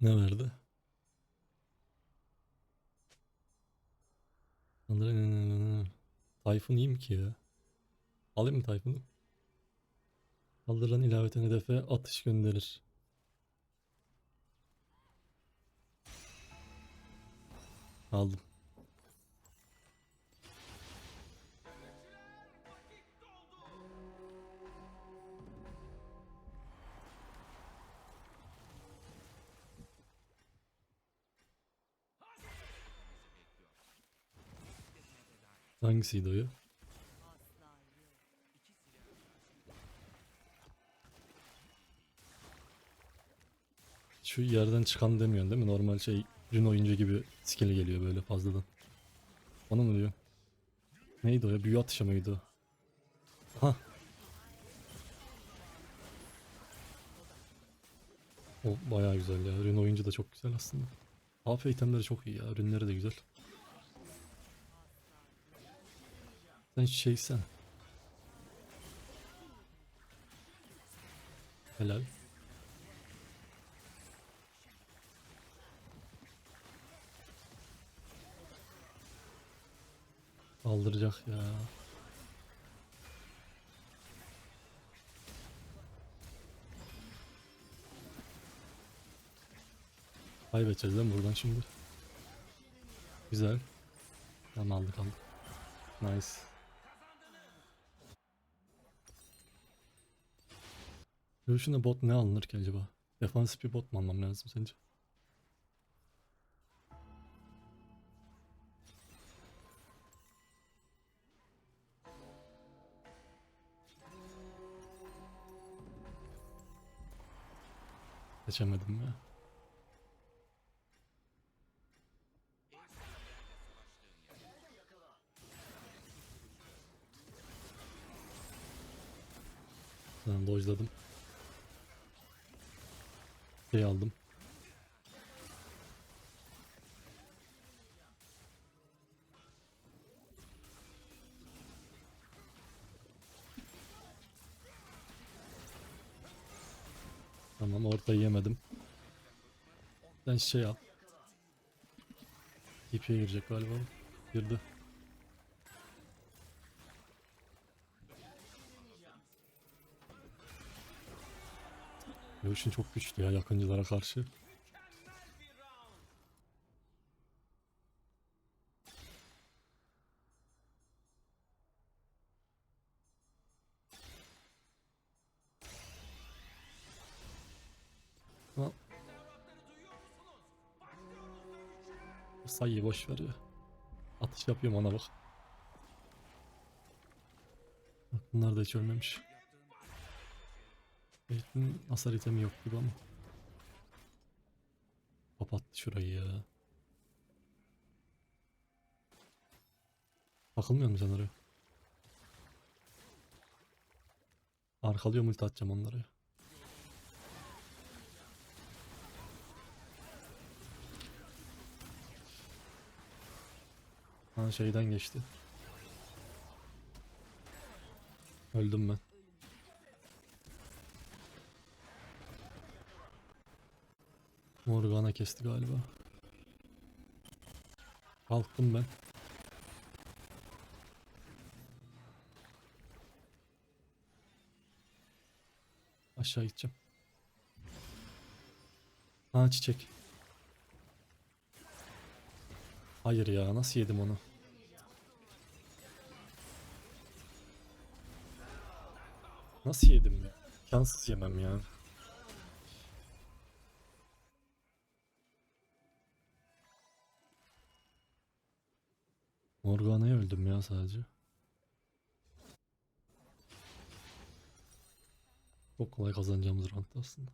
Ne verdi? Tayfun iyi mi ki ya? Alayım mı Tayfun'u? Kaldırılan ilaveten hedefe atış gönderir. Aldım. Hangisiydi o ya? Şu yerden çıkan demiyorsun değil mi? Normal şey Rün oyuncu gibi skill geliyor böyle fazladan. Onu mu diyor? Neydi o ya? Büyü atışı mıydı o? Ha. O bayağı güzel ya. Rün oyuncu da çok güzel aslında. AP itemleri çok iyi ya. Rünleri de güzel. Sen şeysen. Helal. Aldıracak ya. Kaybedeceğiz mi buradan şimdi? Güzel. Tamam aldık aldık. Nice. Görüşünde bot ne alınır ki acaba? Defansif bir bot mu almam lazım sence? Seçemedim ya. Şey aldım. Tamam ortayı yemedim. Sen şey al. İpiye girecek galiba. Girdi. Görüşün çok güçlü ya yakıncılara karşı. Ama... Sayıyı boş ver ya. Atış yapıyorum ona bak. Bak bunlar da hiç ölmemiş. Beyt'in hasar itemi yok gibi ama. Kapattı şurayı ya. Takılmıyor mu sen oraya? Arkalıyor multi atacağım onlara ya. Ha şeyden geçti. Öldüm ben. Morgana kesti galiba. Kalktım ben. Aşağı gideceğim. Ha çiçek. Hayır ya nasıl yedim onu? Nasıl yedim ya? Şanssız yemem ya. Morgana'ya öldüm ya sadece. Çok kolay kazanacağımız round aslında.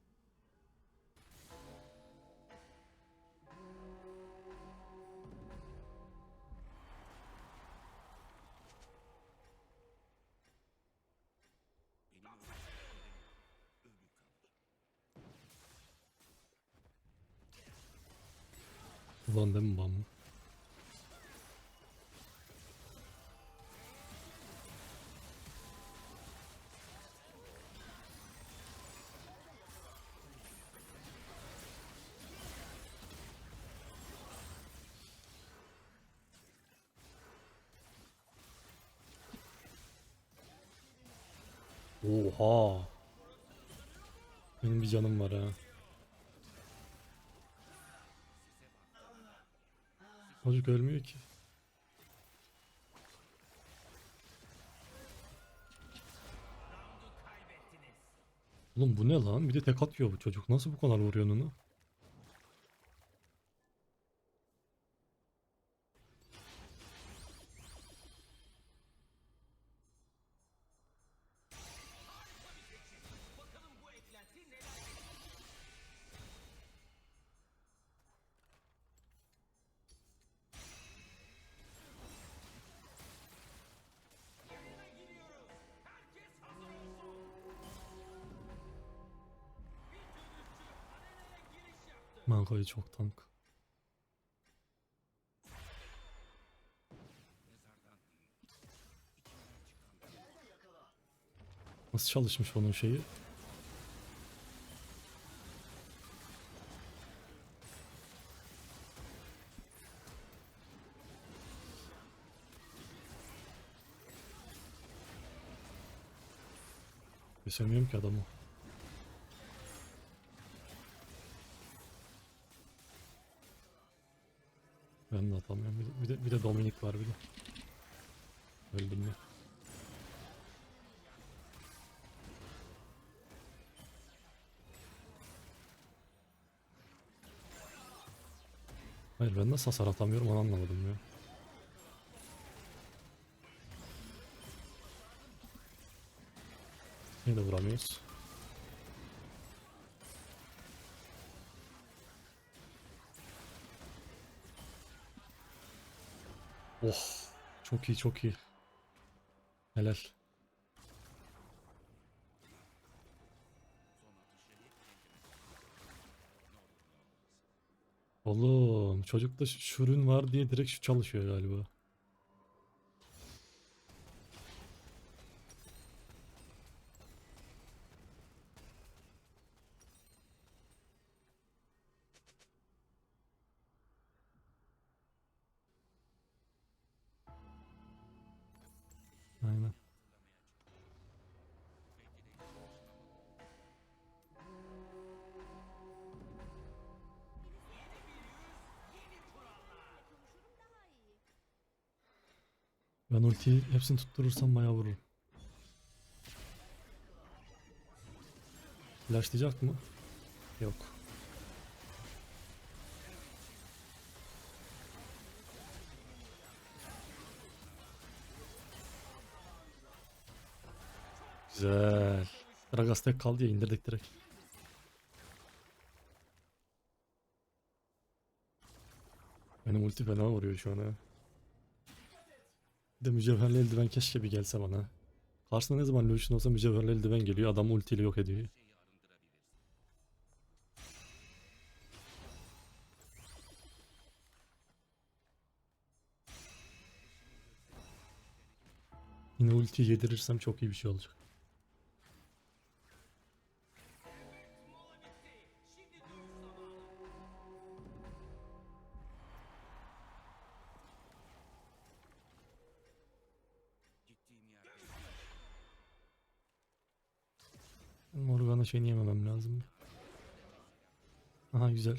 Van dem Bam. Oha. Benim bir canım var ha. Çocuk ölmüyor ki. Oğlum bu ne lan? Bir de tek atıyor bu çocuk. Nasıl bu kadar vuruyor onu? Mankayı çok tank. Nasıl çalışmış onun şeyi? Kesemiyorum ki adamı. Ben de atamıyorum. Bir de, bir de, Dominik var bir de. Öldüm ya. Hayır ben nasıl hasar atamıyorum onu anlamadım ya. Yine de vuramıyoruz. Oh. Çok iyi çok iyi. Helal. Oğlum çocukta ş- şürün var diye direkt şu çalışıyor galiba. Ben ultiyi hepsini tutturursam bayağı vururum. Flashlayacak mı? Yok. Güzel. Gragas tek kaldı ya indirdik direkt. Benim ulti fena vuruyor şu an ha. Bir de mücevherli eldiven keşke bir gelse bana. Karşısında ne zaman Lucian olsa mücevherli eldiven geliyor adam ultiyle yok ediyor. Yine ulti yedirirsem çok iyi bir şey olacak. Morgana şeyini yememem lazım. Aha güzel.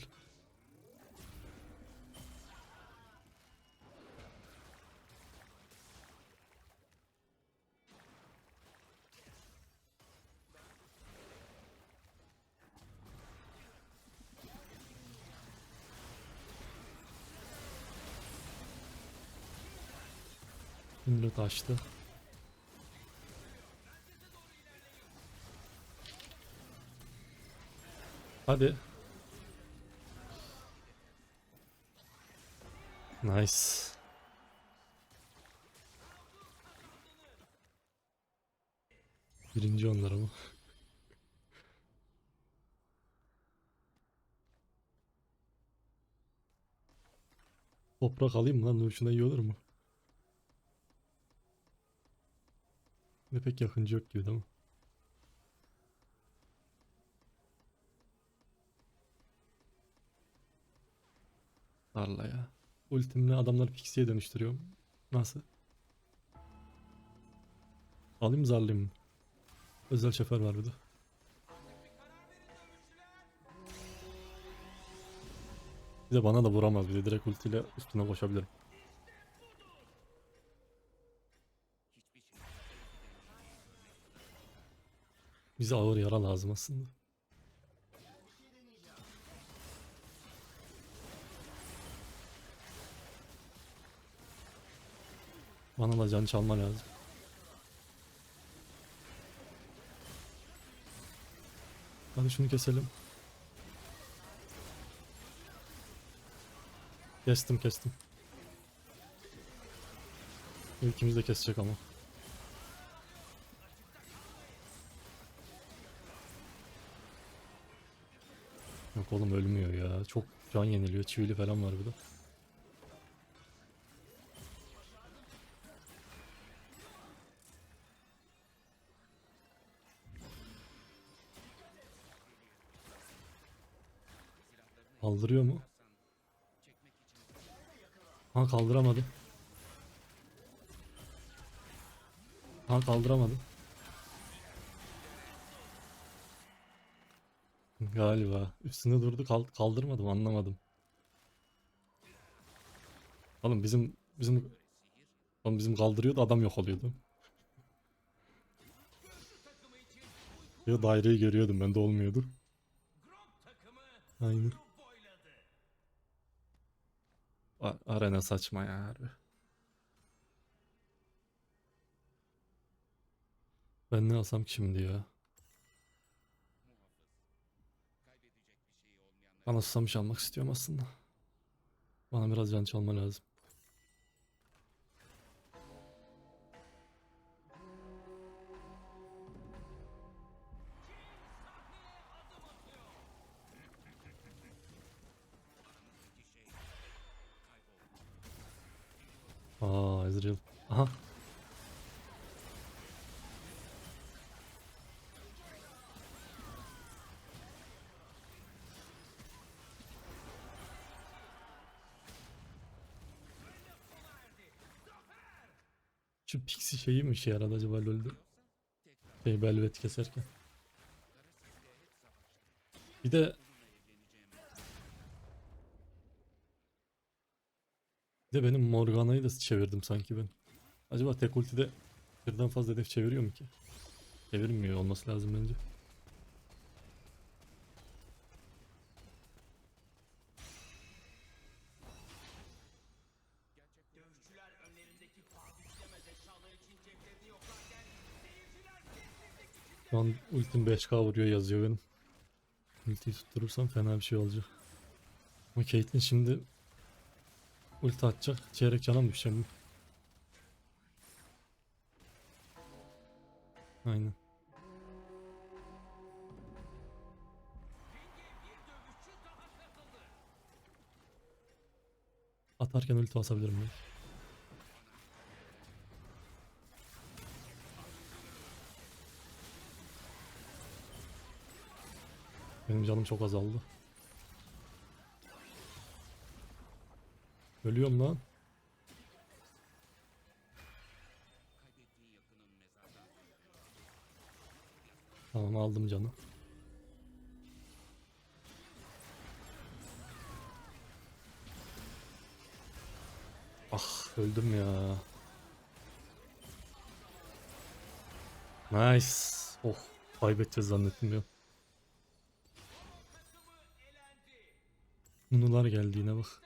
Millet açtı. Hadi. Nice. Birinci onlar ama. Toprak alayım mı lan? Şuna iyi olur mu? Ne pek yakıncı yok gibi değil mi? Darla ya. Ultimle adamları Pixie'ye dönüştürüyorum. Nasıl? Alayım zarlayayım? Özel şoför var bir de. Bir de bana da vuramaz bir de direkt ultiyle üstüne koşabilirim. Bize ağır yara lazım aslında. Da can çalma lazım. Hadi şunu keselim. Kestim kestim. İkimiz de kesecek ama. Yok oğlum ölmüyor ya. Çok can yeniliyor. Çivili falan var bir de. Kaldırıyor mu? Ha kaldıramadı. Ha kaldıramadı. Galiba. Üstünde durdu kal kaldırmadım anlamadım. Oğlum bizim bizim oğlum bizim kaldırıyordu adam yok oluyordu. Ya daireyi görüyordum ben de olmuyordu. Aynen. Arena saçma ya harbi. Ben ne alsam şimdi ya? Bana susamış almak istiyorum aslında. Bana biraz can çalma lazım. Aha. Şu pixie şeyi mi işe yaradı acaba LoL'de? Şey Belvet keserken. Bir de Bir de benim Morgana'yı da çevirdim sanki ben. Acaba tek ultide birden fazla hedef çeviriyor mu ki? Çevirmiyor olması lazım bence. Şu an ultim 5k vuruyor yazıyor benim. Ultiyi tutturursam fena bir şey olacak. Ama Caitlyn şimdi ulti atacak. Çeyrek cana mı düşeceğim? Aynen. Atarken ulti basabilirim ben. Benim canım çok azaldı. Ölüyorum lan. Tamam aldım canı. Ah öldüm ya. Nice. Oh kaybedeceğiz zannettim ya. Nunular geldi yine bak.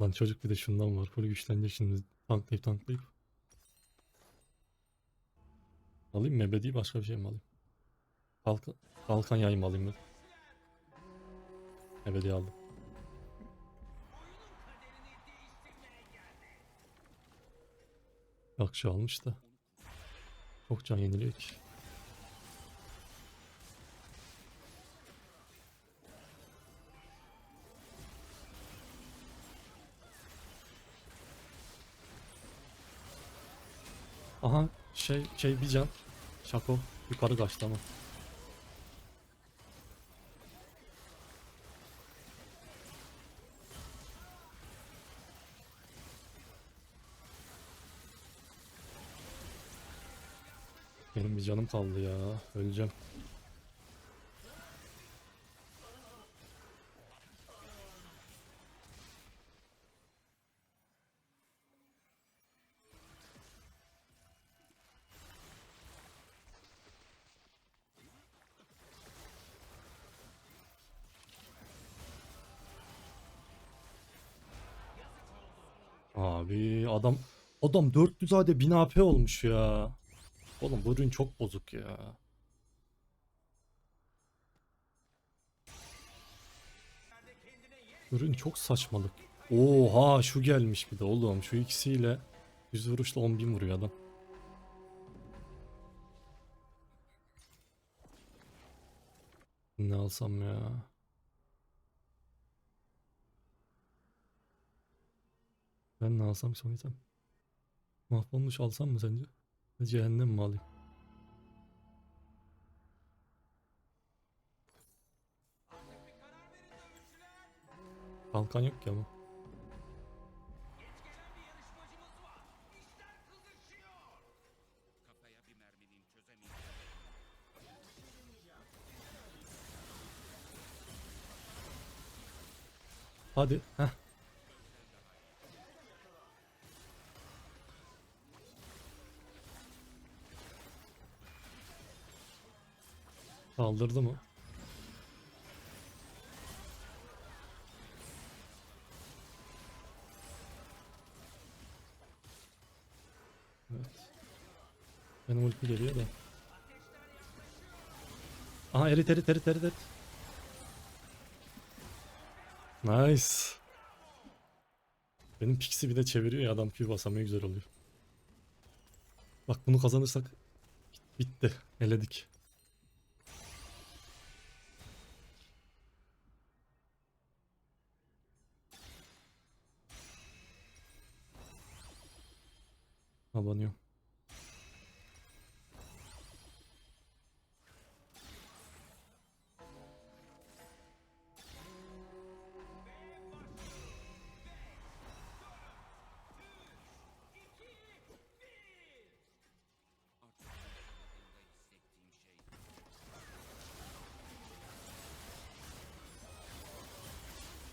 Lan çocuk bir de şundan var. Full güçlenecek şimdi. Tanklayıp tanklayıp. Alayım mı başka bir şey mi alayım? Kalkan, kalkan yayı mı alayım? Ebedi aldım. Şu almış da. Çok can yeniliyor ki. Aha şey şey bir can. Şako yukarı kaçtı ama. Benim bir canım kaldı ya. Öleceğim. Abi adam adam 400 AD 1000 AP olmuş ya. Oğlum bu ürün çok bozuk ya. Ürün çok saçmalık. Oha şu gelmiş bir de oğlum. Şu ikisiyle 100 vuruşla 10.000 vuruyor adam. Ne alsam ya? Ben ne alsam son item? Mahvolmuş alsam mı sence? Cehennem mi alayım? Kalkan yok ki ama. Hadi. Heh. Kaldırdı mı? Evet. Benim ulti geliyor da. Aha erit erit erit erit erit. Nice. Benim pix'i bir de çeviriyor ya adam Q basamıyor güzel oluyor. Bak bunu kazanırsak bitti. Eledik. Şey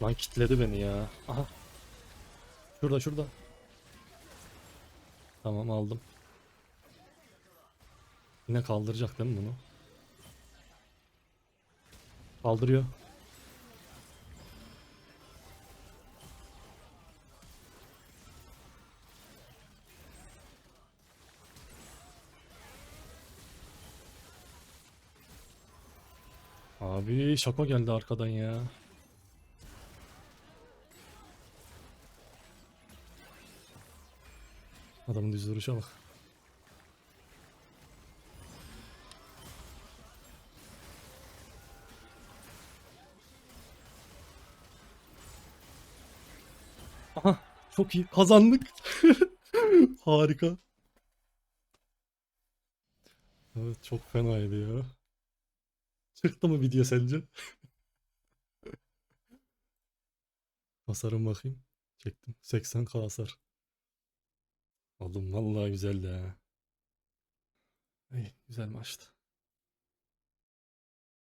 Lan kitledi beni ya. Aha. Şurada şurada. Tamam aldım. Yine kaldıracak değil mi bunu? Kaldırıyor. Abi şaka geldi arkadan ya. Adamın düz duruşa bak. Aha çok iyi kazandık. Harika. Evet çok fenaydı ya. Çıktı mı video sence? Hasarım bakayım. Çektim. 80k hasar. Oğlum vallahi güzeldi ha. İyi, güzel maçtı.